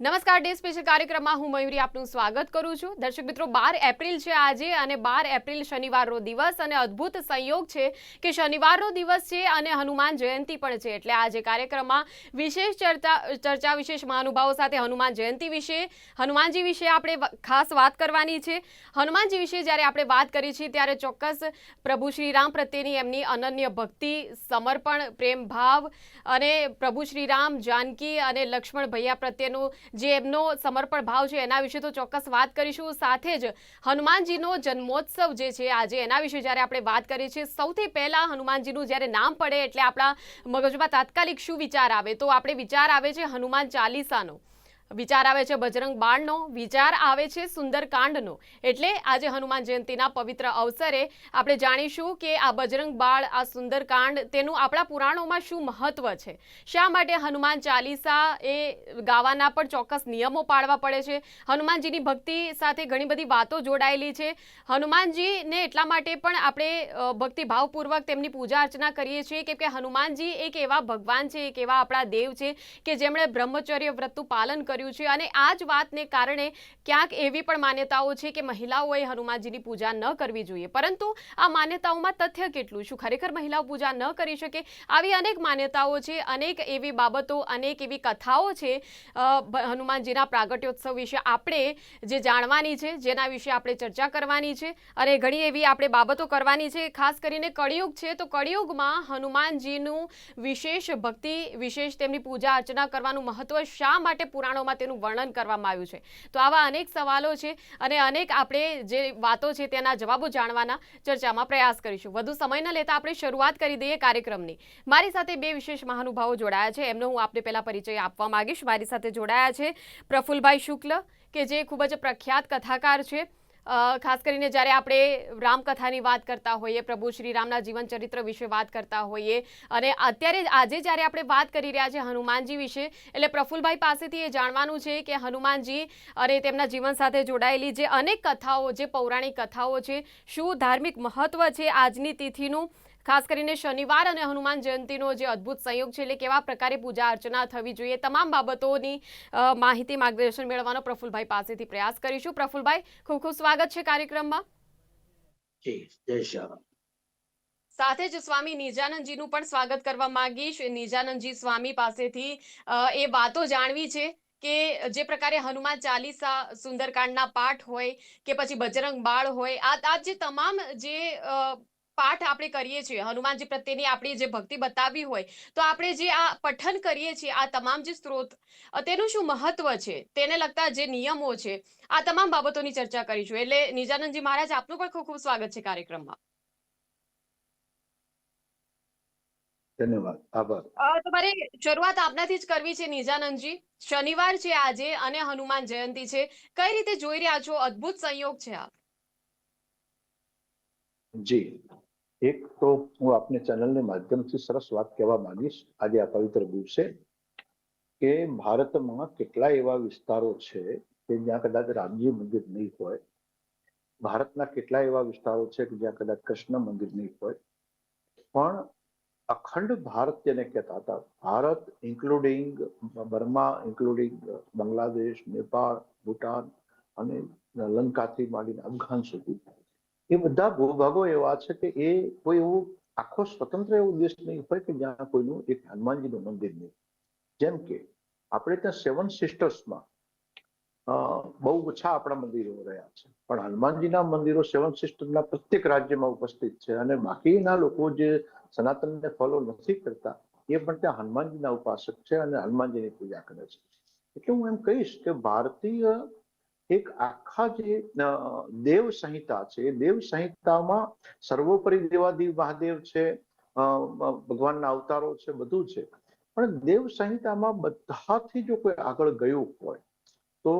નમસ્કાર, day special કાર્યક્રમમાં હું મયુરી આપનું સ્વાગત કરું છું. દર્શક મિત્રો, બાર એપ્રિલ છે આજે અને બાર એપ્રિલ શનિવારનો દિવસ અને અદ્ભુત સંયોગ છે કે શનિવારનો દિવસ છે અને હનુમાન જયંતિ પણ છે. એટલે આજે કાર્યક્રમમાં વિશેષ ચર્ચા ચર્ચા વિશેષ મહાનુભાવો સાથે હનુમાન જયંતિ વિશે, હનુમાનજી વિશે આપણે ખાસ વાત કરવાની છે. હનુમાનજી વિશે જ્યારે આપણે વાત કરી છીએ ત્યારે ચોક્કસ પ્રભુ શ્રીરામ પ્રત્યેની એમની અનન્ય ભક્તિ, સમર્પણ, પ્રેમ, ભાવ અને પ્રભુ શ્રીરામ જાનકી અને લક્ષ્મણ ભૈયા પ્રત્યેનું જે એમનો સમર્પણ ભાવ છે એના વિશે તો ચોક્કસ વાત કરીશું. સાથે જ હનુમાનજીનો જન્મોત્સવ જે છે આજે એના વિશે જ્યારે આપણે વાત કરીએ છીએ, સૌથી પહેલાં હનુમાનજીનું જ્યારે નામ પડે એટલે આપણા મગજમાં તાત્કાલિક શું વિચાર આવે? તો આપણે વિચાર આવે છે હનુમાન ચાલીસાનો. વિચાર આવે છે બજરંગ બાણનો વિચાર આવે છે સુંદરકાંડનો. એટલે આજે હનુમાન જયંતિના પવિત્ર અવસરે આપણે જાણીશું કે આ બજરંગ બાળ, આ સુંદરકાંડ તેનું આપણા પુરાણોમાં શું મહત્વ છે? શા માટે હનુમાન ચાલીસા એ ગાવાના પણ ચોક્કસ નિયમો પાળવા પડે છે? હનુમાનજીની ભક્તિ સાથે ઘણી બધી વાતો જોડાયેલી છે. હનુમાનજીને એટલા માટે પણ આપણે ભક્તિભાવપૂર્વક તેમની પૂજા અર્ચના કરીએ છીએ કેમ કે હનુમાનજી એક એવા ભગવાન છે, એક એવા આપણા દેવ છે કે જેમણે બ્રહ્મચર્ય વ્રતનું પાલન કર્યું છે અને આ જ વાતને કારણે ક્યાંક એવી પણ માન્યતાઓ છે કે મહિલાઓએ હનુમાનજીની પૂજા ન કરવી જોઈએ. પરંતુ આ માન્યતાઓમાં તથ્ય કેટલું? શું ખરેખર મહિલાઓ પૂજા ન કરી શકે? આવી અનેક માન્યતાઓ છે, અનેક એવી બાબતો, અનેક એવી કથાઓ છે હનુમાનજીના પ્રાગટ્યોત્સવ વિશે આપણે જે જાણવાની છે, જેના વિશે આપણે ચર્ચા કરવાની છે અને ઘણી એવી આપણે બાબતો કરવાની છે. ખાસ કરીને કળિયુગ છે, તો કળિયુગમાં હનુમાનજીનું વિશેષ ભક્તિ, વિશેષ તેમની પૂજા અર્ચના કરવાનું મહત્વ શા માટે પુરાણોમાં તેનું વર્ણન કરવામાં આવ્યું છે. તો આવા અનેક સવાલો છે અને અનેક આપણે જે વાતો છે તેના જવાબો જાણવાના ચર્ચામાં પ્રયાસ કરીશું. વધુ સમય ન લેતા આપણે શરૂઆત કરી દઈએ કાર્યક્રમની. મારી સાથે બે વિશેષ મહાનુભાવો જોડાયા છે. એમનો હું આપને પહેલા પરિચય આપવા માંગીશ. મારી સાથે જોડાયા છે પ્રફુલભાઈ શુક્લ, કે જે ખૂબ જ પ્રખ્યાત કથાકાર છે. ખાસ કરીને જ્યારે આપણે રામકથાની વાત કરતા હોઈએ, પ્રભુ શ્રી રામના જીવન ચરિત્ર વિશે વાત કરતા હોઈએ અને અત્યારે આજે જ્યારે આપણે વાત કરી રહ્યા છે હનુમાનજી વિશે, એટલે પ્રફુલભાઈ પાસેથી એ જાણવાનું છે કે હનુમાનજી અને તેમના જીવન સાથે જોડાયેલી જે અનેક કથાઓ, જે પૌરાણિક કથાઓ છે, શું ધાર્મિક મહત્વ છે આજની તિથિનું? ખાસ કરીને શનિવાર અને હનુમાન જયંતિનો જે અદ્ભુત સંયોગ છે એટલે કેવા પ્રકારે પૂજા અર્ચના થવી જોઈએ તમામ બાબતોની માહિતી માર્ગદર્શન મેળવવાનો પ્રફુલભાઈ પાસેથી પ્રયાસ કરીશું. પ્રફુલભાઈ ખૂબ ખૂબ સ્વાગત છે કાર્યક્રમમાં. સાથે જ સ્વામી નિજાનંદજીનું પણ સ્વાગત કરવા માંગીશ. નિજાનંદજી સ્વામી પાસેથી એ વાતો જાણવી છે કે જે પ્રકારે હનુમાન ચાલીસા સુંદરકાંડના પાઠ હોય કે પછી બજરંગ બાળ હોય આ જે તમામ જે પાઠ આપણે કરીએ છીએ હનુમાનજી પ્રત્યેની આપણી જે ભક્તિ બતાવી હોય તો આપણે જે આ પઠન કરીએ છીએ આ તમામ જે સ્ત્રોત તેનું શું મહત્વ છે? તેને લગતા જે નિયમો છે આ તમામ બાબતોની ચર્ચા કરીશું. એટલે નિજાનંદજી મહારાજ આપનું પણ ખૂબ ખૂબ સ્વાગત છે કાર્યક્રમમાં. ધન્યવાદ. આભાર. તમારે શરૂઆત આપનાથી જ કરવી છે નિજાનંદજી. શનિવાર છે આજે અને હનુમાન જયંતિ છે. કઈ રીતે જોઈ રહ્યા છો? અદ્ભુત સંયોગ છે જી. એક તો હું આપને ચેનલને માધ્યમથી સરસ વાત કહેવા માંગીશ, આજે આ પવિત્ર દિવસે, કે ભારતમાં કેટલા એવા વિસ્તારો છે કે જ્યાં કદાચ રામજી મંદિર નહીં હોય. ભારતના કેટલા એવા વિસ્તારો છે કે જ્યાં કદાચ કૃષ્ણ મંદિર નહીં હોય. પણ અખંડ ભારત જેને કહેતા હતા, Bharat including Burma including Bangladesh, Nepal, Bhutan અને લંકાથી માંડીને અફઘાન સુધી એ બધા ભૂભાગો એવા છે કે એ કોઈ એવું આખો સ્વતંત્ર એવો દેશ નહીં હોય કે જ્યાં કોઈનું એક હનુમાનજીનું મંદિર નહીં. જેમ કે આપણે ત્યાં સેવન સિસ્ટર્સમાં બહુ ઓછા આપણા મંદિરો રહ્યા છે. પણ હનુમાનજીના મંદિરો સેવન સિસ્ટરના પ્રત્યેક રાજ્યમાં ઉપસ્થિત છે અને બાકીના લોકો જે સનાતનને ફોલો નથી કરતા, એ પણ ત્યાં હનુમાનજીના ઉપાસક છે અને હનુમાનજીની પૂજા કરે છે. એટલે હું એમ કહીશ કે ભારતીય એક આખા જે દેવ સંહિતા છે દેવ સંહિતામાં સર્વોપરી દેવાદેવ મહાદેવ છે ભગવાનના અવતારો છે, બધું છે. પણ દેવ સંહિતામાં બધાથી જો કોઈ આગળ ગયું હોય, તો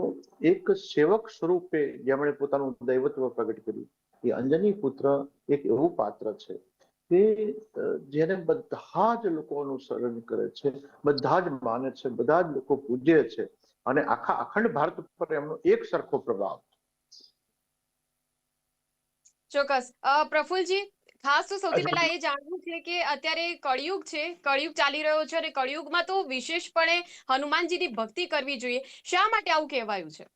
એક સેવક સ્વરૂપે જેમણે પોતાનું દૈવત્વ પ્રગટ કર્યું, એ અંજની પુત્ર એક એવું પાત્ર છે કે જેને બધા જ લોકો અનુસરણ કરે છે, બધા જ માને છે, બધા જ લોકો પૂજે છે. અને આખા અખંડ ભારત ઉપર એમનો એક સરખો પ્રભાવ ચોક્કસ. પ્રફુલજી ખાસ તો સૌથી પહેલા એ જાણવું છે કે અત્યારે કળિયુગ છે કળિયુગ ચાલી રહ્યો છે અને કળિયુગમાં તો વિશેષપણે હનુમાનજીની ભક્તિ કરવી જોઈએ. શા માટે આવું કહેવાયું છે?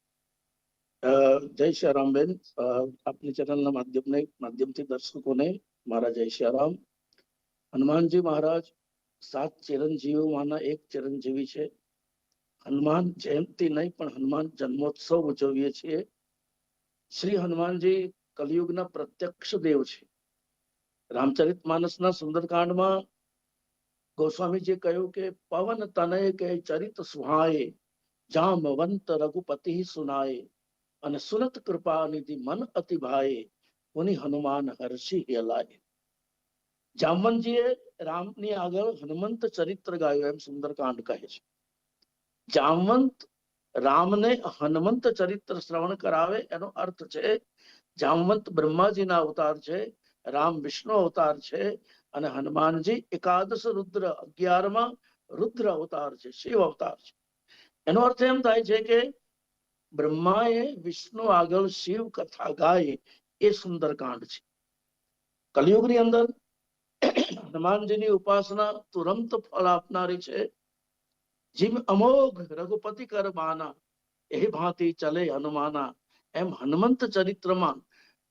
અ, જય શ્યારામબેન આપની ચેનલના માધ્યમને માધ્યમથી દર્શકોને મારા જય શ્યારામ હનુમાનજી મહારાજ સાત ચિરંજીવીઓમાંના એક ચિરંજીવી છે. હનુમાન જયંતિ નહીં, પણ હનુમાન જન્મોત્સવ ઉજવીએ છીએ. શ્રી હનુમાનજી કલયુગના પ્રત્યક્ષ દેવ છે. રામચરિત માનસના સુંદરકાંડમાં ગોસ્વામીજી કહ્યું કે, પવન તનય કે ચરિત સુહાય જામવંત રઘુપતિ સુનાય અને સુનત કૃપા નિધિ મન અતિ ભાઈ મુનિ હનુમાન હર્ષિ હેલાય જામવંતજીએ રામની આગળ હનુમંત ચરિત્ર ગાયું એમ સુંદરકાંડ કહે છે. જામવંત રામને હનુમંત ચરિત્ર શ્રવણ કરાવે એનો અર્થ છે, જામવંત બ્રહ્માજીના અવતાર છે, રામ વિષ્ણુ અવતાર છે અને હનુમાનજી એકાદશ રુદ્ર અગિયારમાં રુદ્ર અવતાર છે, શિવ અવતાર છે. એનો અર્થ એમ થાય છે કે બ્રહ્માએ વિષ્ણુ આગળ શિવ કથા ગાય એ સુંદરકાંડ છે. કલયુગની અંદર હનુમાનજીની ઉપાસના તુરંત ફળ આપનારી છે જીમ અમોઘ રઘુપતિ કર એ ભાંતિ ચલે હનુમાના. એમ હનુમંત ચરિત્રમાં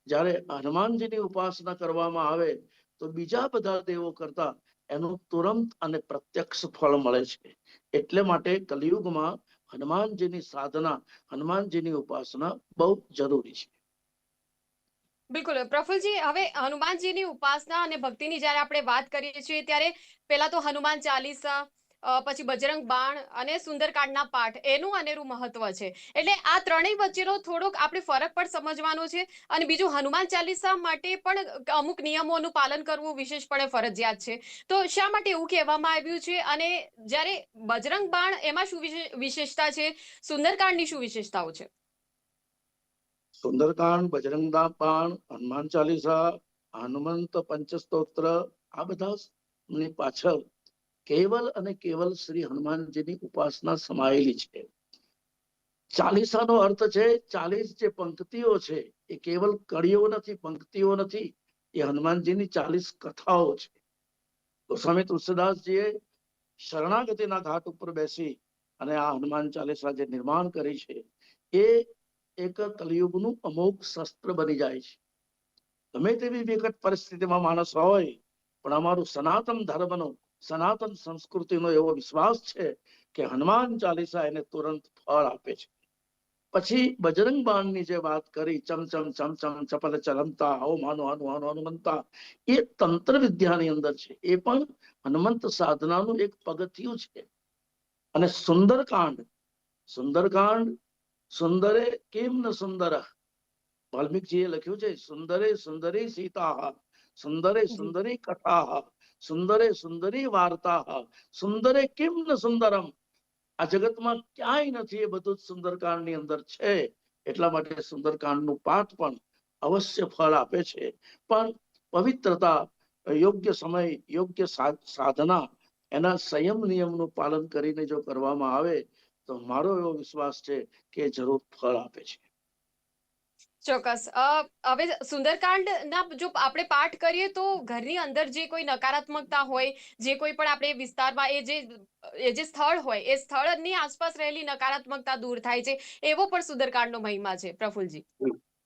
જ્યારે હનુમાનજીની ઉપાસના કરવામાં આવે, તો બીજા બધા દેવો કરતા એનું તુરંત અને પ્રત્યક્ષ ફળ મળે છે. એટલે માટે કલિયુગમાં હનુમાનજીની સાધના, હનુમાનજીની ઉપાસના બહુ જરૂરી છે. બિલકુલ. પ્રફુલજી, હવે હનુમાનજીની ઉપાસના અને ભક્તિની જ્યારે આપણે વાત કરીએ છીએ, ત્યારે પહેલા તો હનુમાન ચાલીસા પછી બજરંગ બાણ અને સુંદરકાંડના પાઠ, એનું અનેરું મહત્વ છે. એટલે આ ત્રણેય વચ્ચેનો થોડોક આપણે ફરક પણ સમજવાનો છે અને બીજું હનુમાન ચાલીસા માટે પણ અમુક નિયમોનું પાલન કરવું વિશેષપણે ફરજિયાત છે. તો શા માટે એવું કહેવામાં આવ્યું છે? અને જ્યારે બજરંગ બાણ એમાં શું વિશે- વિશેષતા છે? સુંદરકાંડની શું વિશેષતાઓ છે? સુંદરકાંડ, બજરંગદા બાણ, હનુમાન ચાલીસા, હનુમંત પંચસ્તોત્ર, આ બધા પાછળ કેવલ અને કેવલ શ્રી હનુમાનજીની ઉપાસના સમાયેલી છે. ચાલીસાનો અર્થ છે, ચાલીસ જે પંક્તિઓ છે, એ કેવલ કડીઓ નથી, પંક્તિઓ નથી, એ હનુમાનજીની ચાલીસ કથાઓ છે. ગોસ્વામી તુલસીદાસજીએ શરણાગતિના ઘાટ ઉપર બેસી અને આ હનુમાન ચાલીસા જે નિર્માણ કરી છે, એ એક કલયુગનું અમોઘ શસ્ત્ર બની જાય છે. ગમે તેવી વિકટ પરિસ્થિતિમાં માણસ હોય, પણ અમારું સનાતન ધર્મનો સનાતન સંસ્કૃતિનો એવો વિશ્વાસ છે કે હનુમાન ચાલીસા એને તુરંત ફળ આપે છે. પછી બજરંગ બાણની જે વાત કરી ચમચમ ચમ ચમ ચમ ચપલ ચલમતા, હો હનુ હનુ હનુમંતા એ તંત્ર વિદ્યાની અંદર છે. એ પણ હનુમંત સાધનાનું એક પગથિયું છે. અને સુંદરકાંડ સુંદરકાંડ, સુંદરે કેમ ન સુંદર? વાલ્મીકજીએ લખ્યું છે, સુંદરે સુંદરી સીતા, સુંદરે સુંદરી કથા. સુંદરે સુંદરી વાર્તા સુંદરે કેમ ન સુંદરમ? આ જગતમાં ક્યાંય નથી, એ બધું જ સુંદરકાંડની અંદર છે. એટલા માટે સુંદરકાંડનું પાઠ પણ અવશ્ય ફળ આપે છે. પણ પવિત્રતા, યોગ્ય સમય, યોગ્ય સાધના, એના સંયમ નિયમનું પાલન કરીને જો કરવામાં આવે, તો મારો એવો વિશ્વાસ છે કે જરૂર ફળ આપે છે. ચોક્કસ. હવે સુંદરકાંડના જો આપણે પાઠ કરીએ તો ઘરની અંદર જે કોઈ નકારાત્મકતા હોય, જે કોઈ પણ આપણે વિસ્તારમાં એ જે એ જે સ્થળ હોય, એ સ્થળની આસપાસ રહેલી નકારાત્મકતા દૂર થાય છે, એવો પણ સુંદરકાંડનો મહિમા છે. પ્રફુલજી.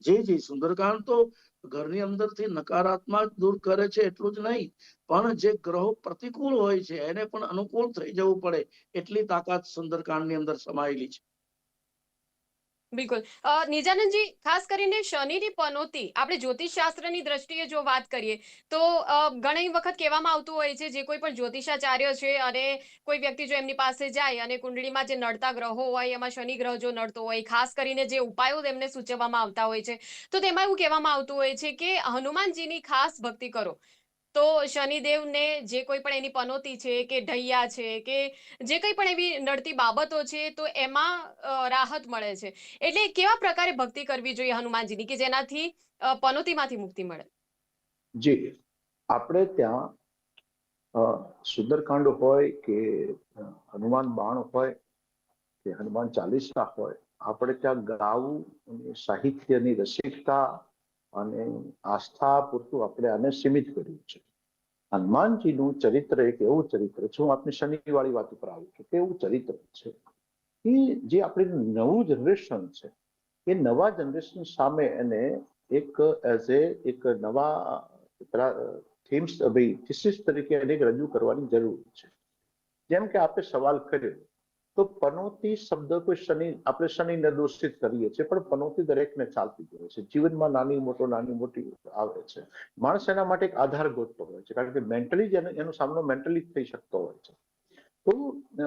જી જી. સુંદરકાંડ તો ઘરની અંદરથી નકારાત્મક દૂર કરે છે એટલું જ નહીં, પણ જે ગ્રહો પ્રતિકૂળ હોય છે એને પણ અનુકૂળ થઈ જવું પડે એટલી તાકાત સુંદરકાંડની અંદર સમાયેલી છે. બિલકુલ. નિજાનંદજી, ખાસ કરીને શનિની પનોતી, આપણે જ્યોતિષ શાસ્ત્રની દ્રષ્ટિએ જો વાત કરીએ, તો ઘણી વખત કહેવામાં આવતું હોય છે, જે કોઈ પણ જ્યોતિષાચાર્ય છે અને કોઈ વ્યક્તિ જો એમની પાસે જાય અને કુંડળીમાં જે નડતા ગ્રહો હોય, એમાં શનિ ગ્રહ જો નડતો હોય, ખાસ કરીને જે ઉપાયો તેમને સૂચવવામાં આવતા હોય છે, તો તેમાં એવું કહેવામાં આવતું હોય છે કે, હનુમાનજીની ખાસ ભક્તિ કરો. તો શનિદેવને જે કોઈ પણ એની પનોતી છે કે ઢૈયા છે કે જે કંઈ પણ એવી નડતી બાબતો છે તો એમાં રાહત મળે છે. એટલે કેવા પ્રકારે ભક્તિ કરવી જોઈએ હનુમાનજીની કે જેનાથી પનોતીમાંથી મુક્તિ મળે? જી. આપણે ત્યાં સુંદરકાંડ હોય કે હનુમાન બાણ હોય કે હનુમાન ચાલીસા હોય, આપણે ત્યાં ગાવું અને સાહિત્યની રસિકતા અને આસ્થા પૂરતું આપણે આને સીમિત કર્યું છે. હનુમાનજીનું ચરિત્ર એક એવું ચરિત્ર છે, હું આપની શનિવાળી વાત ઉપર આવું છું કે એવું ચરિત્ર છે કે જે આપણી નવું જનરેશન છે, એ નવા જનરેશન સામે એને એક એઝ એ એક નવા થીમ્સ ભાઈ થીસીસ તરીકે એને રજૂ કરવાની જરૂર છે. જેમ કે આપણે સવાલ કર્યો તો પનોતી શબ્દ કોઈ શનિ, આપણે શનિને દોષિત કરીએ છીએ, પણ પનોતી દરેકને ચાલતી હોય છે. જીવનમાં નાની મોટો, નાની મોટી આવે છે. માણસ એના માટે એક આધાર ગોતતો હોય છે, કારણ કે મેન્ટલી જ એનો સામનો મેન્ટલી થઈ શકતો હોય છે. તો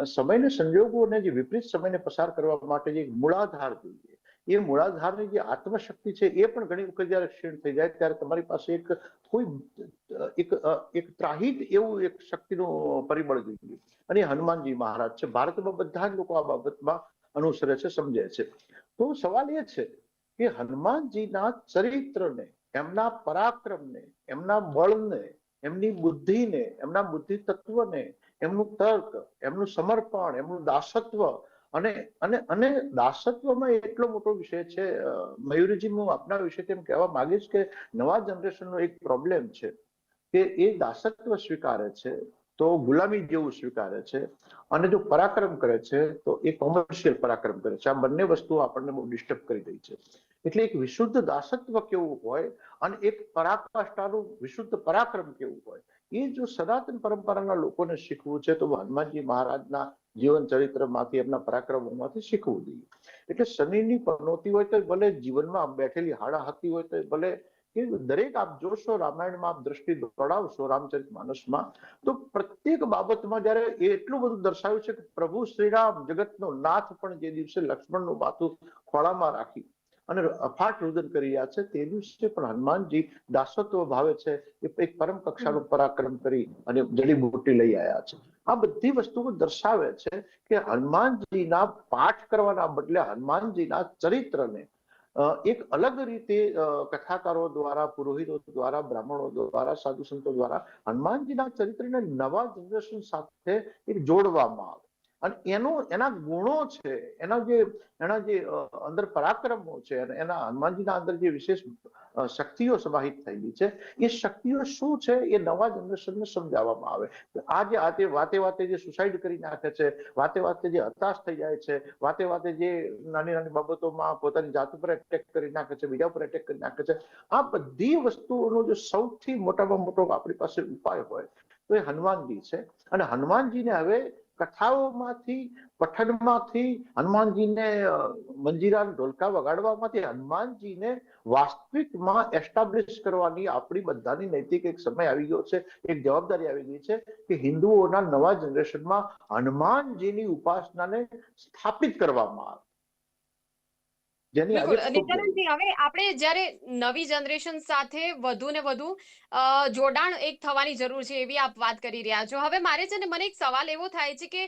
સમયને સંજોગોને જે વિપરીત સમયને પસાર કરવા માટે જે મૂળાધાર જોઈએ એ મૂળાધારની જે આત્મશક્તિ છે એ પણ ઘણી વખત જયારે ક્ષીણ થઈ જાય ત્યારે તમારી પાસે એક કોઈ, એક એક ત્રાહિત એવું એક શક્તિનું પરિબળ જોઈએ અને હનુમાનજી મહારાજ છે. ભારતમાં બધા જ લોકો આ બાબતમાં અનુસરે છે, સમજે છે. તો સવાલ એ છે કે હનુમાનજીના ચરિત્રને, એમના પરાક્રમને, એમના બળને, એમની બુદ્ધિને, એમના બુદ્ધિ તત્વને એમનું તર્ક, એમનું સમર્પણ, એમનું દાસત્વ અને અને દાસત્વમાં એટલો મોટો વિષય છે મયુરજી, હું આપના વિશે તેમ કહેવા માંગીશ કે નવા જનરેશનનો એક પ્રોબ્લેમ છે કે એ દાસત્વ સ્વીકારે છે, તો ગુલામી જેવું સ્વીકારે છે, અને જો પરાક્રમ કરે છે, તો એ કોમર્શિયલ પરાક્રમ કરે છે. આ બંને વસ્તુઓ આપણને બહુ ડિસ્ટર્બ કરી રહી છે. એટલે એક વિશુદ્ધ દાસત્વ કેવું હોય અને એક પરાકાષ્ઠાનું વિશુદ્ધ પરાક્રમ કેવું હોય, એ જો સનાતન પરંપરાના લોકોને શીખવું છે, તો હનુમાનજી મહારાજના જીવન ચરિત્રમાંથી એમના પરાક્રમોમાંથી શીખવું જોઈએ. એટલે શનિની પનોતી હોય તો ભલે જીવનમાં બેઠેલી હાડાહાતી હોય તો ભલે કે દરેક આપ જોશો, રામાયણમાં આપ દ્રષ્ટિ દોડાવશો, રામચરિત માનસમાં, તો પ્રત્યેક બાબતમાં જયારે એટલું બધું દર્શાવ્યું છે કે પ્રભુ શ્રીરામ જગતનો નાથ પણ જે દિવસે લક્ષ્મણનું માથું ખોળામાં રાખી અને અફાટ રુદન કરી રહ્યા છે તે દિવસે પણ હનુમાનજી દાસત્વ ભાવે છે એ એક પરમ કક્ષાનું પરાક્રમ કરી અને જડીબુટી લઈ આવ્યા છે. આ બધી વસ્તુઓ દર્શાવે છે કે હનુમાનજીના પાઠ કરવાના બદલે હનુમાનજીના ચરિત્રને એક અલગ રીતે કથાકારો દ્વારા પુરોહિતો દ્વારા બ્રાહ્મણો દ્વારા સાધુ સંતો દ્વારા હનુમાનજીના ચરિત્રને નવા જનરેશન સાથે એક જોડવામાં આવે. અને એનો, એના ગુણો છે, એના જે એના જે અંદર પરાક્રમો છે અને એના હનુમાનજીના અંદર જે વિશેષ શક્તિઓ સમાહિત થયેલી છે, એ શક્તિઓ શું છે એ નવા જનરેશનને સમજાવવામાં આવે. આ જે, આ તે વાતે વાતે જે સુસાઇડ કરી નાખે છે, વાતે વાતે જે હતાશ થઈ જાય છે, વાતે વાતે જે નાની નાની બાબતોમાં પોતાની જાત ઉપર એટેક કરી નાખે છે, બીજા ઉપર એટેક કરી નાખે છે, આ બધી વસ્તુઓનો જો સૌથી મોટામાં મોટો આપણી પાસે ઉપાય હોય, તો એ હનુમાનજી છે. અને હનુમાનજીને હવે કથાઓમાંથી, પઠનમાંથી, હનુમાનજીને મંજીરા ઢોલકા વગાડવામાંથી હનુમાનજીને વાસ્તવિકમાં એસ્ટાબ્લિશ કરવાની આપણી બધાની નૈતિક એક સમય આવી ગયો છે. એક જવાબદારી આવી ગઈ છે કે હિન્દુઓના નવા જનરેશનમાં હનુમાનજીની ઉપાસનાને સ્થાપિત કરવામાં આવે. જેની હવે આપણે જ્યારે નવી જનરેશન સાથે વધુ ને વધુ જોડાણ એક થવાની જરૂર છે એવી આપ વાત કરી રહ્યા છો. હવે મારે છે ને મને એક સવાલ એવો થાય છે કે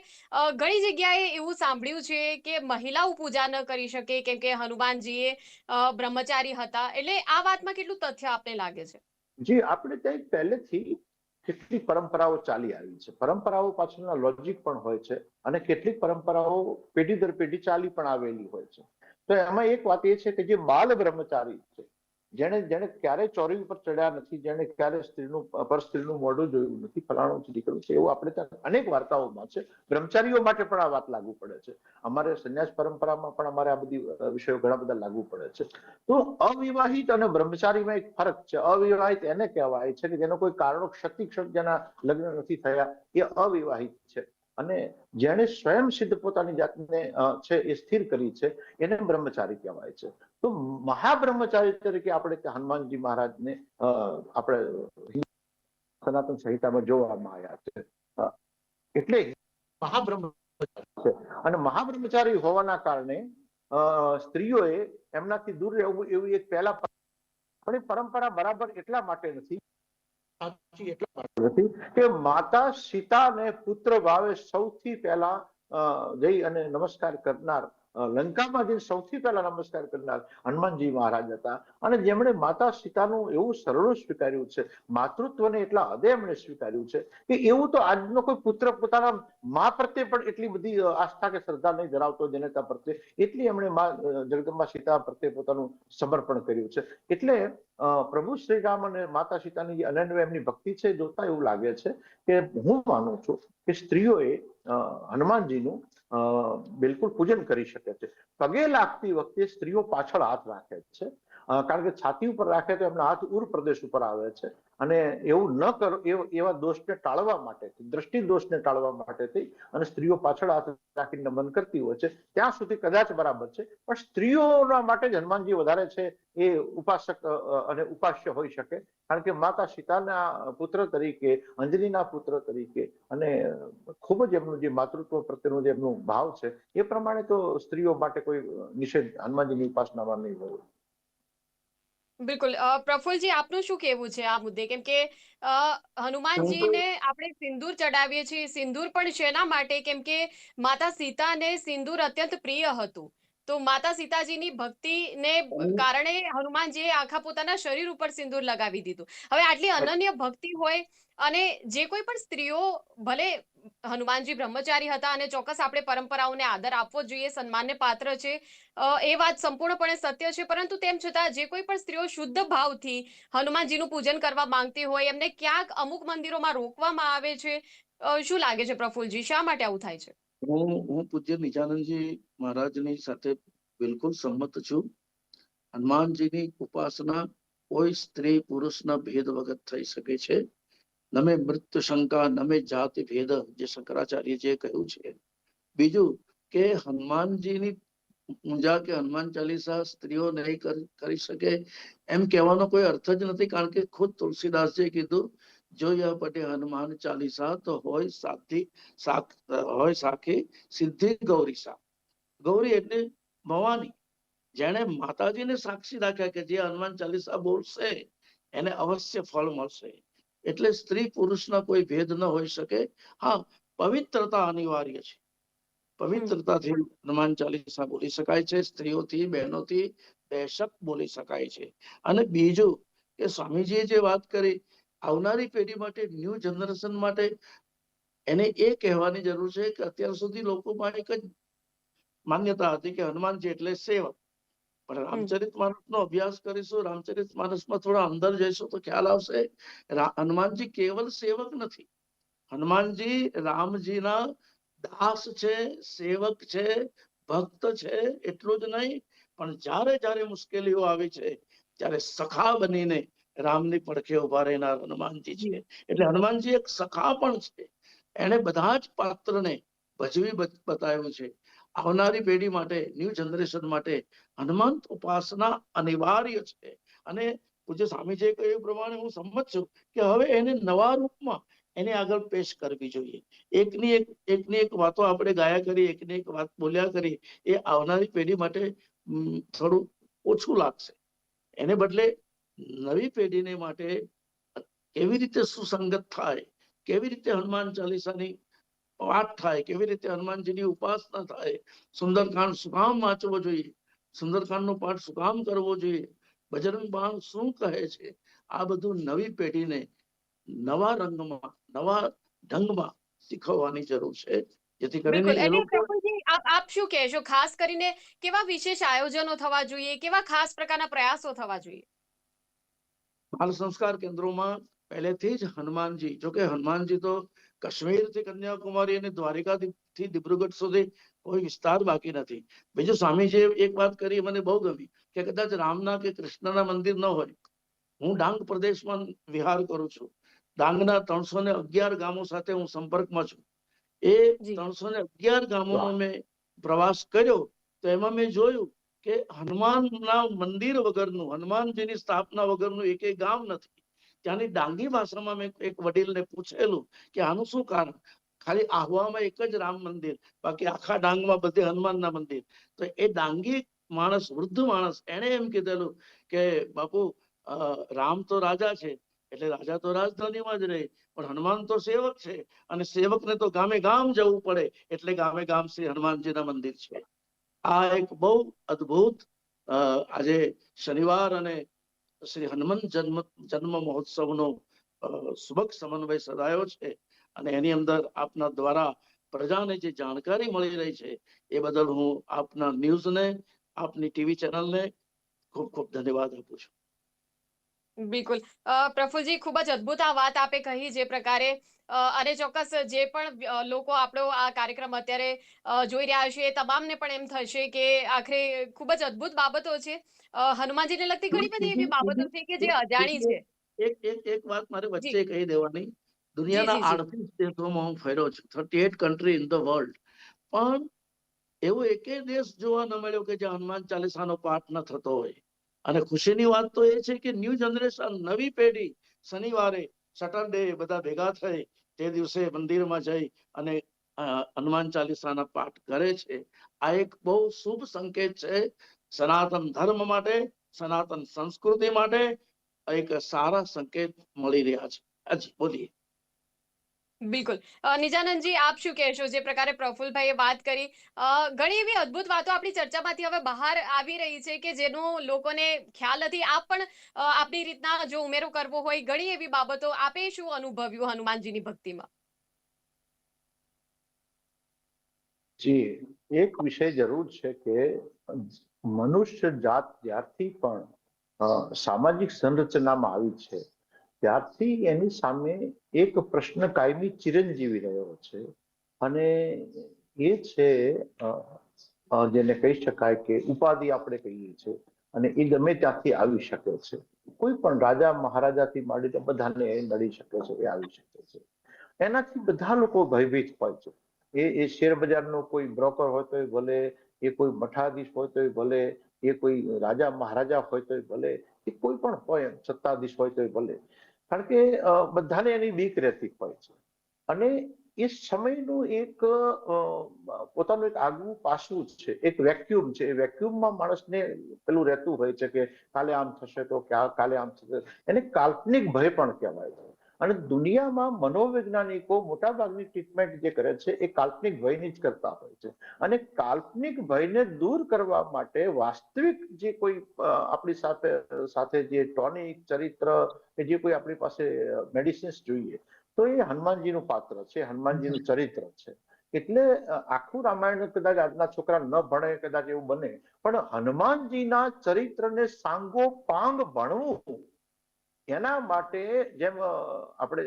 ઘણી જગ્યાએ એવું સાંભળ્યું છે કે મહિલાઓ પૂજા ન કરી શકે કેમ કે હનુમાનજીએ અ, બ્રહ્મચારી હતા. એટલે આ વાતમાં કેટલું તથ્ય આપને લાગે છે? જી આપણે ત્યાં પહેલેથી કેટલીક પરંપરાઓ ચાલી આવી છે. પરંપરાઓ પાછળના લોજિક પણ હોય છે અને કેટલીક પરંપરાઓ પેઢી દર પેઢી ચાલી પણ આવેલી હોય છે. તો એમાં એક વાત એ છે કે જે બાલ બ્રહ્મચારી છે જેને જેને ક્યારે ચોરી ઉપર ચડ્યા નથી જેને ક્યારે સ્ત્રીનું પર સ્ત્રીનું મોઢું જોયું નથી, ફલાણું દીકરું છે, એવું આપણે ત્યાં અનેક વાર્તાઓમાં છે. બ્રહ્મચારીઓ માટે પણ આ વાત લાગુ પડે છે. અમારે સંન્યાસ પરંપરામાં પણ અમારે આ બધી વિષયો ઘણા બધા લાગુ પડે છે. તો અવિવાહિત અને બ્રહ્મચારીમાં એક ફરક છે. અવિવાહિત એને કહેવાય છે કે જેનો કોઈ કારણો ક્ષત જેના લગ્ન નથી થયા, એ અવિવાહિત છે. અને જેણે સ્વયં સિદ્ધ પોતાની જાતને છે એ સ્થિર કરી છે, એને બ્રહ્મચારી કહેવાય છે. તો મહાબ્રહ્મચારી તરીકે આપણે હનુમાનજી મહારાજને આપણે સનાતન સંહિતામાં જોવામાં આવ્યા છે. એટલે મહાબ્રહ્મચારી છે. અને મહાબ્રહ્મચારી હોવાના કારણે સ્ત્રીઓએ એમનાથી દૂર રહેવું એવું એક પહેલા પણ પરંપરા બરાબર એટલા માટે નથી સાચી એટલા માટે કે માતા સીતાને પુત્ર ભાવે સૌથી પહેલા જઈ અને નમસ્કાર કરનાર લંકામાં જે સૌથી પહેલા નમસ્કાર કરનાર હનુમાનજી મહારાજ હતા. અને જેમણે માતા સીતાનું એવું સરળ સ્વીકાર્યું છે, માતૃત્વને એટલા હદે એમણે સ્વીકાર્યું છે, કે એવું તો આજનો કોઈ પુત્ર પોતાના મા પ્રત્યે પણ એટલી બધી આસ્થા કે શ્રદ્ધા નહીં ધરાવતો, જનતા પ્રત્યે એટલી એમણે મા જગદંબા સીતા પ્રત્યે પોતાનું સમર્પણ કર્યું છે. એટલે પ્રભુ શ્રી રામ અને માતા સીતાની અનન્ય એમની ભક્તિ છે, જોતા એવું લાગે છે કે હું માનું છું કે સ્ત્રીઓએ હનુમાનજીનું બિલકુલ પૂજન કરી શકે છે. પગે લાગતી વખતે સ્ત્રીઓ પાછળ હાથ રાખે છે. કારણ કે છાતી ઉપર રાખે તો એમના હાથ ઉર પ્રદેશ ઉપર આવે છે. અને એવું ન કરો, એવા દોષને ટાળવા માટે દ્રષ્ટિ દોષને ટાળવા માટે થઈ અને સ્ત્રીઓ પાછળ હાથ રાખીને નમન કરતી હોય છે, ત્યાં સુધી કદાચ બરાબર છે, પણ સ્ત્રીઓના માટે હનુમાનજી વધારે છે, એ ઉપાસક અને ઉપાસ્ય હોઈ શકે. કારણ કે માતા સીતાના પુત્ર તરીકે, અંજલિના પુત્ર તરીકે અને ખૂબ જ એમનું જે માતૃત્વ પ્રત્યેનો જે એમનું ભાવ છે, એ પ્રમાણે તો સ્ત્રીઓ માટે કોઈ નિષેધ હનુમાનજીની ઉપાસનામાં નહીં હોય. બિલકુલ. અ, પ્રફુલજી આપનું શું કહેવું છે આ મુદ્દે? કેમ કે અ, હનુમાનજીને આપણે સિંદૂર ચડાવીએ છીએ. સિંદૂર પણ શેના માટે? કેમ કે માતા સીતાને સિંદૂર અત્યંત પ્રિય હતું. તો માતા સીતાજીની ભક્તિને ને કારણે હનુમાનજીએ આખા પોતાના શરીર ઉપર સિંદૂર લગાવી દીધું. હવે આટલી અનન્ય ભક્તિ હોય અને જે કોઈ પણ સ્ત્રીઓ ભલે હનુમાનજી બ્રહ્મચારી હતા અને ચોક્કસ આપણે પરંપરાઓને આદર આપવો જોઈએ સન્માનને પાત્ર છે એ વાત સંપૂર્ણપણે સત્ય છે પરંતુ તેમ છતાં જે કોઈ પણ સ્ત્રીઓ શુદ્ધ ભાવથી હનુમાનજીનું પૂજન કરવા માંગતી હોય એમને ક્યાંક અમુક મંદિરોમાં રોકવામાં આવે છે. શું લાગે છે પ્રફુલજી? શા માટે આવું થાય છે? હું હું પૂજ્ય નિજાનંદજી મહારાજની સાથે બિલકુલ સંમત છું. હનુમાનજીની ઉપાસના કોઈ સ્ત્રી પુરુષના ભેદ વગર થઈ શકે છે. નમે મૃત્યુ શંકા નમે જાતિ ભેદ, જે શંકરાચાર્યજીએ કહ્યું છે. બીજું કે હનુમાનજીની પૂજા કે હનુમાન ચાલીસા સ્ત્રીઓ નહીં કરી શકે એમ કહેવાનો કોઈ અર્થ જ નથી, કારણ કે ખુદ તુલસીદાસજીએ કીધું જો યહ હનુમાન ચાલીસા તો હોય સાથી સાખ હોય સાખી સિદ્ધિ ગૌરી સા ગૌરી એટલે ભવાની. જેને માતાજીને સાક્ષી રાખ્યા કે જે હનુમાન ચાલીસા બોલશે એને અવશ્ય ફળ મળશે. એટલે સ્ત્રી પુરુષના કોઈ ભેદ ન હોઈ શકે. હા પવિત્રતા અનિવાર્ય છે. પવિત્રતાથી હનુમાન ચાલીસા બોલી શકાય છે સ્ત્રીઓથી બહેનોથી બેશક બોલી શકાય છે. અને બીજું કે સ્વામીજીએ જે વાત કરી આવનારી પેઢી માટે ન્યૂ જનરેશન માટે એને એ કહેવાની જરૂર છે કે અત્યાર સુધી લોકોમાં એક જ માન્યતા હતી કે હનુમાનજી એટલે સેવક. પણ રામચરિત નો અભ્યાસ કરીશું રામચરિત માનસમાં થોડા અંદર જઈશું તો ખ્યાલ આવશે હનુમાનજી કેવલ સેવક નથી. હનુમાનજી રામજીના દાસ છે સેવક છે ભક્ત છે એટલું જ નહીં. પણ જ્યારે જ્યારે મુશ્કેલીઓ આવી છે ત્યારે સખા બનીને રામની પડખે ઊભા રહેનાર હનુમાનજી છે એટલે હનુમાનજી એક સખા પણ છે. એને બધા જ પાત્રને ભજવી બતાવ્યું છે. આવનારી પેઢી માટે ન્યૂ જનરેશન માટે હનુમાન ઉપાસના અનિવાર્ય છે. અને પૂજ્ય સ્વામીજીએ કહ્યું પ્રમાણે હું સંમત છું કે હવે એને નવા રૂપમાં એને આગળ પેશ કરવી જોઈએ. એકની એક એકની એક વાતો આપણે ગાયા કરી એકની એક વાત બોલ્યા કરી એ આવનારી પેઢી માટે થોડું ઓછું લાગશે. એને બદલે નવી પેઢીને માટે કેવી રીતે સુસંગત થાય કેવી રીતે હનુમાન ચાલીસાની પાઠ થાય કેવી રીતે હનુમાનજીની ઉપાસના થાય સુંદરકાંડ શું કામ વાંચવો જોઈએ સુંદરકાંડનો પાઠ શું કામ કરવો જોઈએ બજરંગ બાણ શું કહે છે આ બધું નવી પેઢીને નવા રંગમાં નવા ઢંગમાં શીખવવાની જરૂર છે. જેથી કરીને આપ આપ શું કહેશો? ખાસ કરીને કેવા વિશેષ આયોજનો થવા જોઈએ કેવા ખાસ પ્રકારના પ્રયાસો થવા જોઈએ? બાલ સંસ્કાર કેન્દ્રોમાં પહેલેથી જ હનુમાનજી જો કે હનુમાનજી તો કાશ્મીરથી કન્યાકુમારી અને દ્વારિકા થી દિબ્રુગઢ સુધી કોઈ વિસ્તાર બાકી નથી. બીજું સ્વામીજીએ એક વાત કરી મને બહુ ગમી કે કદાચ રામના કે કૃષ્ણના મંદિર ન હોય હું ડાંગ પ્રદેશમાં વિહાર કરું છું. ડાંગના ત્રણસો ને અગિયાર ગામો સાથે હું સંપર્કમાં છું. એ ત્રણસો ને અગિયાર ગામોનો. મેં પ્રવાસ કર્યો તો એમાં મેં જોયું કે હનુમાનના મંદિર વગરનું, હનુમાનજીની સ્થાપના વગરનું એક ગામ નથી. ત્યાંની ડાંગી ભાષામાં મેં એક વડીલને પૂછેલું કે આનું શું કારણ? ખાલી આહવામાં એક જ રામ મંદિર, બાકી આખા ડાંગમાં બધે હનુમાનના મંદિર. તો એ ડાંગી માણસ, વૃદ્ધ માણસ એને એમ કીધેલું કે બાપુ રામ તો રાજા છે, એટલે રાજા તો રાજધાનીમાં જ રહે, પણ હનુમાન તો સેવક છે, અને સેવકને તો ગામે ગામ જવું પડે, એટલે ગામે ગામ શ્રી હનુમાનજીના મંદિર છે. આ એક બહુ અદ્ભુત આજે શનિવાર અને શ્રી હનુમાન જન્મ જન્મ મહોત્સવનો સુબક સમન્વય સદાયો છે. અને એની અંદર આપના દ્વારા પ્રજાને જે જાણકારી મળી રહી છે, એ બદલ હું આપના ન્યૂઝને, આપની ટીવી ચેનલને ખૂબ ખૂબ ધન્યવાદ આપું છું. બિલકુલ. પ્રફુલજી, ખૂબ જ અદ્ભુત આ વાત આપે કહી જે પ્રકારે અને ચોક્કસ જે પણ લોકો આપણો આ કાર્યક્રમ અત્યારે જોઈ રહ્યા છે તમામને પણ એમ થશે કે આખરે ખૂબ જ અદ્ભુત બાબતો છે. હનુમાનજીને લગતી ઘણી બધી એવી બાબતો છે કે જે અજાણી છે. એક એક એક વાત મારે વચ્ચે કહી દેવાની. દુનિયાના. આડત્રીસ દેશોમાં હું ફર્યો છું. Thirty eight country in the world પણ એવો એકે દેશ જોવા ન મળ્યો કે જે હનુમાન ચાલીસાનો પાઠ ન થતો હોય. અને ખુશીની વાત તો એ છે કે ન્યૂ જનરેશન નવી પેઢી શનિવારે સેટરડે બધા ભેગા થઈ તે દિવસે મંદિરમાં જઈ અને હનુમાન ચાલીસાના પાઠ કરે છે. આ એક બહુ શુભ સંકેત છે. સનાતન ધર્મ માટે, સનાતન સંસ્કૃતિ માટે એક સારા સંકેત મળી રહ્યા છે. હાજી બોલીએ. બિલકુલ. નિજાનંદજી, આપ શું કહેશો? જે પ્રકારે પ્રફુલભાઈએ વાત કરી ઘણી એવી અદ્ભુત વાતો આપણી ચર્ચામાંથી હવે બહાર આવી રહી છે કે જેનો લોકોને ખ્યાલ નથી. આપ પણ આપની રીતના જો ઉમેરો કરવો હોય, ઘણી એવી બાબતો આપે શું અનુભવ્યું હનુમાનજીની ભક્તિમાં? જી, એક વિષય જરૂર છે કે મનુષ્ય જાત જ્યારથી પણ સામાજિક સંરચનામાં આવી છે ત્યારથી એની સામે એક પ્રશ્ન કાયમી ચિરંજીવી રહ્યો છે. અને એ છે જેને કહી શકાય કે ઉપાધિ આપણે કહીએ છીએ અને એ ગમે ત્યાંથી આવી શકે છે. કોઈ પણ રાજા, મહારાજાથી માંડીને બધાને નડી શકે છે, એ આવી શકે છે. એનાથી બધા લોકો ભયભીત હોય છે. એ એ શેર બજારનો કોઈ બ્રોકર હોય તો ભલે, એ કોઈ મઠાધીશ હોય તો ભલે, એ કોઈ રાજા, મહારાજા હોય તો ભલે, એ કોઈ પણ હોય, સત્તાધીશ હોય તો ભલે. કારણ કે બધાને એની બીક રહેતી હોય છે. અને એ સમયનું એક પોતાનું એક આગવું પાસું છે, એક વેક્યુમ છે. એ વેક્યુમમાં માણસને પેલું રહેતું હોય છે કે કાલે આમ થશે તો કાલે આમ થશે. એને કાલ્પનિક ભય પણ કહેવાય છે. અને દુનિયામાં મનોવૈજ્ઞાનિકો મોટાભાગની ટ્રીટમેન્ટ જે કરે છે એ કાલ્પનિક ભયની જ કરતા હોય છે. અને કાલ્પનિક ભયને દૂર કરવા માટે વાસ્તવિક જે કોઈ આપણી સાથે સાથે જે ટોનિક ચરિત્ર કે જે કોઈ આપણી પાસે મેડિસિન્સ જોઈએ તો એ હનુમાનજીનું પાત્ર છે હનુમાનજીનું ચરિત્ર છે. એટલે આખું રામાયણ કદાચ આજના છોકરા ન ભણે કદાચ એવું બને પણ હનુમાનજીના ચરિત્રને સાંગો પાંગ ભણવું એના માટે જેમ આપણે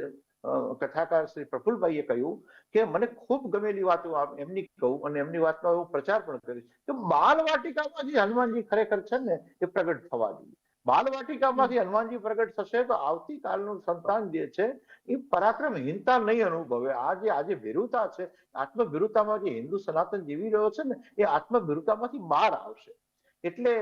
કથાકાર શ્રી પ્રફુલભાઈએ કહ્યું કે મને ખૂબ ગમેલી વાતો એમની કહું અને એમની વાતનો હું પ્રચાર પણ કરીશ. કે બાલવાટિકામાં જે હનુમાનજી ખરેખર છે ને એ પ્રગટ થવા જોઈએ. બાલવાટિકામાંથી હનુમાનજી પ્રગટ થશે તો આવતીકાલનું સંતાન જે છે એ પરાક્રમહીનતા નહીં અનુભવે. આ જે આજે ભીરુતા છે, આત્મભીરુતામાં જે હિન્દુ સનાતન જીવી રહ્યો છે ને એ આત્મભીરુતામાંથી બહાર આવશે. એટલે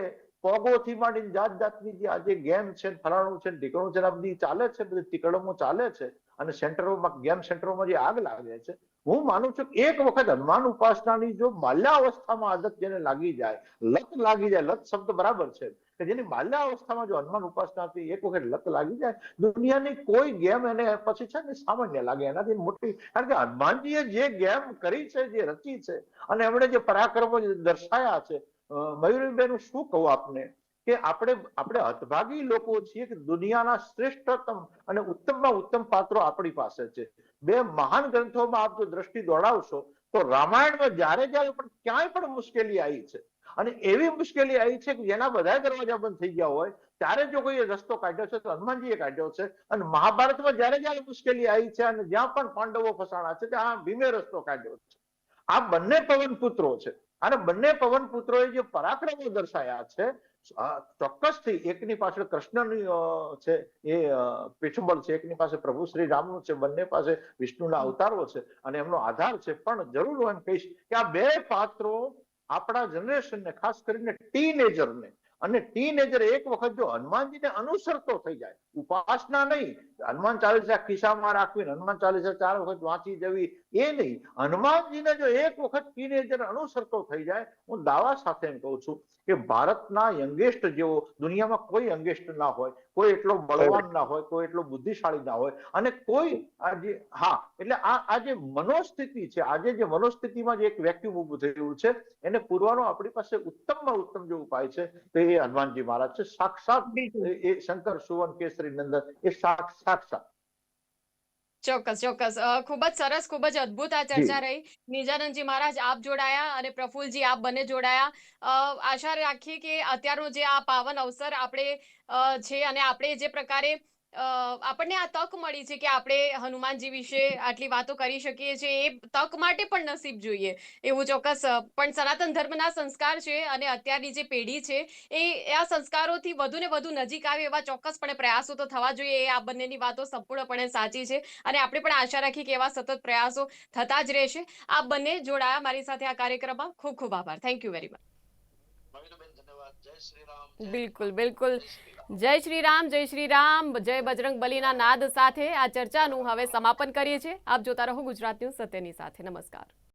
પોગોથી માંડીને જાત જાતની જે આજે ગેમ છે, ફલાણું છે, ઢીકણું છે આ બધી ચાલે છે, બધી ટીકડમો ચાલે છે અને સેન્ટરોમાં, ગેમ સેન્ટરોમાં જે આગ લાગે છે, હું માનું છું કે એક વખત હનુમાન ઉપાસનાની જો બાલ્યાવસ્થામાં આદત જેને લાગી જાય, લત લાગી જાય, લત શબ્દ બરાબર છે, કે જેની બાલ્યાવસ્થામાં જો હનુમાન ઉપાસનાથી એક વખત લત લાગી જાય, દુનિયાની કોઈ ગેમ એને પછી છે ને સામાન્ય લાગે, એનાથી મોટી, કારણ કે હનુમાનજીએ જે ગેમ કરી છે, જે રચી છે, અને એમણે જે પરાક્રમો દર્શાયા છે મયુરીબેન શું કહું આપને? કે આપણે આપણે હતભાગી લોકો છીએ કે દુનિયાના શ્રેષ્ઠતમ અને ઉત્તમમાં ઉત્તમ પાત્રો આપણી પાસે છે. બે મહાન ગ્રંથોમાં આપ જો દ્રષ્ટિ દોડાવશો, તો રામાયણમાં જ્યારે જ્યારે પણ ક્યાંય પણ મુશ્કેલી આવી છે, અને એવી મુશ્કેલી આવી છે કે જેના બધા દરવાજા બંધ થઈ ગયા હોય, ત્યારે જો કોઈ રસ્તો કાઢ્યો છે, તો હનુમાનજીએ કાઢ્યો છે, અને મહાભારતમાં જ્યારે જ્યારે મુશ્કેલી આવી છે, અને જ્યાં પણ પાંડવો ફસાણા છે, ત્યાં ભીમે રસ્તો કાઢ્યો છે. આ બંને પવન પુત્રો છે. અને બંને પવન પુત્રોએ જે પરાક્રમો દર્શાયા છે ચોક્કસથી એકની પાછળ કૃષ્ણની છે, એ પીઠબળ છે, એકની પાસે પ્રભુ શ્રી રામનું છે, બંને પાસે વિષ્ણુના અવતારો છે અને એમનો આધાર છે. પણ જરૂર હું એમ કહીશ કે આ બે પાત્રો આપણા જનરેશનને, ખાસ કરીને ટીનેજરને અને ટીનેજર એક વખત જો હનુમાનજીને અનુસરતો થઈ જાય ઉપાસના નહીં. હનુમાન ચાલીસા ખિસ્સામાં રાખવીને હનુમાન ચાલીસા ચાર વખત વાંચી જવી એ નહીં. હનુમાનજીને જો એક વખત ટીનેજર અનુસરતો થઈ જાય હું દાવા સાથે એમ કહું છું કે ભારતના યંગેસ્ટ જેવો દુનિયામાં કોઈ યંગેસ્ટ ના હોય કોઈ એટલો બળવાન ના હોય કોઈ એટલો બુદ્ધિશાળી ના હોય અને કોઈ આજે હા એટલે આ આ જે મનોસ્થિતિ છે આજે જે મનોસ્થિતિમાં જે એક વેક્યુમ ઊભું થયું છે એને પૂરવાનો આપણી પાસે ઉત્તમમાં ઉત્તમ જે ઉપાય છે તો એ હનુમાનજી મહારાજ છે. સાક્ષાત એ શંકર સુવર્ણ કેસરી નંદન એ સાક્ષ- સાક્ષાત ચોક્કસ ચોક્કસ. ખૂબ જ સરસ ખૂબ જ અદ્ભુત આ ચર્ચા રહી. નિજાનંદજી મહારાજ આપ જોડાયા અને પ્રફુલજી આપ બંને જોડાયા. આશા રાખીએ કે અત્યારનો જે આ પાવન અવસર આપણે છે અને આપણે જે પ્રકારે આપણને આ તક મળી છે કે આપણે હનુમાનજી વિશે આટલી વાતો કરી શકીએ છીએ, એ તક માટે પણ નસીબ જોઈએ. એવું ચોક્કસ પણ સનાતન ધર્મના સંસ્કાર છે અને અત્યારની જે પેઢી છે, એ આ સંસ્કારોથી વધુ ને વધુ નજીક આવે એવા ચોક્કસપણે પ્રયાસો તો થવા જોઈએ. એ આ બંનેની વાતો સંપૂર્ણપણે સાચી છે અને આપણે પણ આશા રાખી કે એવા સતત પ્રયાસો થતા જ રહેશે. આ બંને જોડાયા મારી સાથે આ કાર્યક્રમમાં. ખૂબ ખૂબ આભાર. થેન્ક યુ વેરી મચ બિલકુલ બિલકુલ. જય શ્રી રામ. જય શ્રી રામ. જય બજરંગ બલીના નાદ સાથે આ ચર્ચાનું હવે સમાપન કરીએ છીએ. આપ જોતા રહો ગુજરાત ન્યૂઝ સત્યની સાથે. નમસ્કાર.